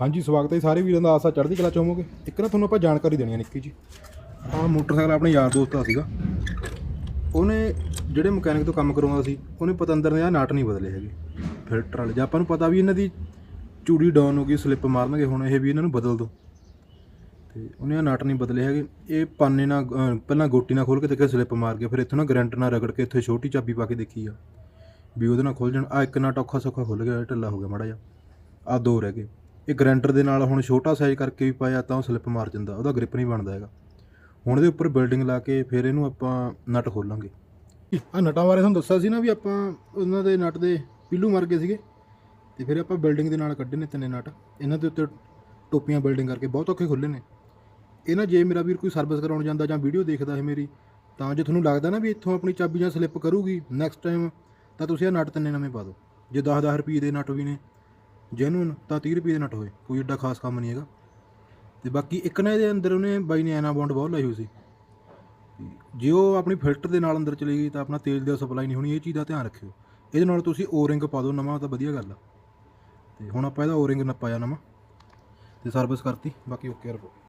ਹਾਂਜੀ ਸਵਾਗਤ ਹੈ ਜੀ ਸਾਰੇ ਵੀਰਾਂ ਦਾ। ਆਸਾ ਚੜ੍ਹਦੀ ਕਲਾ ਚਾਹੋਗੇ ਇੱਕ ਨਾ ਤੁਹਾਨੂੰ ਆਪਾਂ ਜਾਣਕਾਰੀ ਦੇਣੀ ਹੈ ਨਿੱਕੀ ਜੀ। ਆਹ ਮੋਟਰਸਾਈਕਲ ਆਪਣੇ ਯਾਰ ਦੋਸਤ ਦਾ ਸੀਗਾ। ਉਹਨੇ ਜਿਹੜੇ ਮਕੈਨਿਕ ਤੋਂ ਕੰਮ ਕਰਵਾਉਂਦਾ ਸੀ ਉਹਨੇ ਪਤੰਦਰ ਨੇ ਆ ਨਾਟ ਨਹੀਂ ਬਦਲੇ ਹੈਗੇ। ਫਿਲਟਰ ਵਾਲੇ। ਜਾਂ ਆਪਾਂ ਨੂੰ ਪਤਾ ਵੀ ਇਹਨਾਂ ਦੀ ਚੂੜੀ ਡਾਊਨ ਹੋ ਗਈ ਸਲਿੱਪ ਮਾਰਨਗੇ ਹੁਣ ਇਹ ਵੀ ਇਹਨਾਂ ਨੂੰ ਬਦਲ ਦਿਓ ਤੇ ਉਹਨੇ ਆ ਨਾਟ ਨਹੀਂ ਬਦਲੇ ਹੈਗੇ। ਇਹ ਪਾਨੇ ਨਾਲ ਅਹ, ਪਹਿਲਾਂ ਗੋਟੀ ਨਾਲ ਖੋਲ ਕੇ ਦੇਖਿਆ ਸਲਿੱਪ ਮਾਰ ਗਿਆ। ਫਿਰ ਇੱਥੋਂ ਨਾ ਗਰੰਟ ਨਾਲ ਰਗੜ ਕੇ ਇੱਥੇ ਛੋਟੀ ਚਾਬੀ ਪਾ ਕੇ ਦੇਖੀ ਆ। ਵੀ ਉਹਦੇ ਨਾਲ ਖੁੱਲ ਜਾਣ। ਆ ਇੱਕ ਨਾਟ ਔਖਾ ਸੌਖਾ ਖੁੱਲ ਗਿਆ ਢਿੱਲਾ ਹੋ ਗਿਆ ਮਾੜਾ ਜਿਹਾ। ਆ ਦੋ ਰਹਿ ਗਏ। ਇਹ ਗਰੈਂਡਰ ਦੇ ਨਾਲ ਹੁਣ ਛੋਟਾ ਸਾਈਜ਼ ਕਰਕੇ ਵੀ ਪਾਇਆ ਤਾਂ ਉਹ ਸਲਿੱਪ ਮਾਰ ਜਾਂਦਾ, ਉਹਦਾ ਗ੍ਰਿਪ ਨਹੀਂ ਬਣਦਾ ਹੈਗਾ। ਹੁਣ ਇਹਦੇ ਉੱਪਰ ਬਿਲਡਿੰਗ ਲਾ ਕੇ ਫਿਰ ਇਹਨੂੰ ਆਪਾਂ ਨਟ ਖੋਲਾਂਗੇ। ਆ ਨਟਾਂ ਬਾਰੇ ਤੁਹਾਨੂੰ ਦੱਸਿਆ ਸੀ ਨਾ ਵੀ ਆਪਾਂ ਉਹਨਾਂ ਦੇ ਨਟ ਦੇ ਪਿੱਲੂ ਮਰ ਗਏ ਸੀਗੇ, ਤੇ ਫਿਰ ਆਪਾਂ ਬਿਲਡਿੰਗ ਦੇ ਨਾਲ ਕੱਢੇ ਨੇ ਤਿੰਨੇ ਨਟ ਇਹਨਾਂ ਦੇ ਉੱਤੇ ਟੋਪੀਆਂ ਬਿਲਡਿੰਗ ਕਰਕੇ ਬਹੁਤ ਔਖੇ ਖੁੱਲੇ ਨੇ। ਇਹ ਨਾ ਜੇ ਮੇਰਾ ਵੀਰ ਕੋਈ ਸਰਵਿਸ ਕਰਾਉਣ ਜਾਂਦਾ ਜਾਂ ਵੀਡੀਓ ਦੇਖਦਾ ਹੈ ਮੇਰੀ, ਤਾਂ ਜੇ ਤੁਹਾਨੂੰ ਲੱਗਦਾ ਨਾ ਵੀ ਇੱਥੋਂ ਆਪਣੀ ਚਾਬੀ ਜਾਂ ਸਲਿੱਪ ਕਰੂਗੀ ਨੈਕਸਟ ਟਾਈਮ ਤਾਂ ਤੁਸੀਂ ਇਹ ਨਟ ਤਿੰਨੇ ਨਵੇਂ ਪਾ ਦਿਓ। ਜੇ 10-10 ਰੁਪਏ ਦੇ ਨਟ ਵੀ ਨੇ ਜੈਨੂਨ ਤਾਂ 30 ਰੁਪਏ ਦੇ ਨਟ ਹੋਏ, ਕੋਈ ਏਡਾ ਖਾਸ ਕੰਮ ਨਹੀਂ ਹੈਗਾ। ਤੇ ਬਾਕੀ ਇੱਕ ਨਾ ਇਹਦੇ ਅੰਦਰ ਉਹਨੇ ਬਾਈ ਨੇ ਐਨਾ ਬੌਂਡ ਬਹੁਤ ਲਾਈ ਹੋਈ ਸੀ। ਜੇ ਉਹ ਆਪਣੀ ਫਿਲਟਰ ਦੇ ਨਾਲ ਅੰਦਰ ਚਲੀ ਗਈ, ਤਾਂ ਆਪਣਾ ਤੇਲ ਦੀ ਸਪਲਾਈ ਨਹੀਂ ਹੋਣੀ, ਇਹ ਚੀਜ਼ ਦਾ ਧਿਆਨ ਰੱਖਿਓ। ਇਹਦੇ ਨਾਲ ਤੁਸੀਂ ਓਰਿੰਗ ਪਾ ਦਿਓ ਨਵਾਂ, ਤਾਂ ਵਧੀਆ ਗੱਲ ਆ। ਤੇ ਹੁਣ ਆਪਾਂ ਇਹਦਾ ਓਰਿੰਗ ਨੱਪਾਇਆ ਨਵਾਂ। ਤੇ ਸਰਵਿਸ ਕਰਤੀ, ਬਾਕੀ ਓਕੇ ਰਿਪੋਰਟ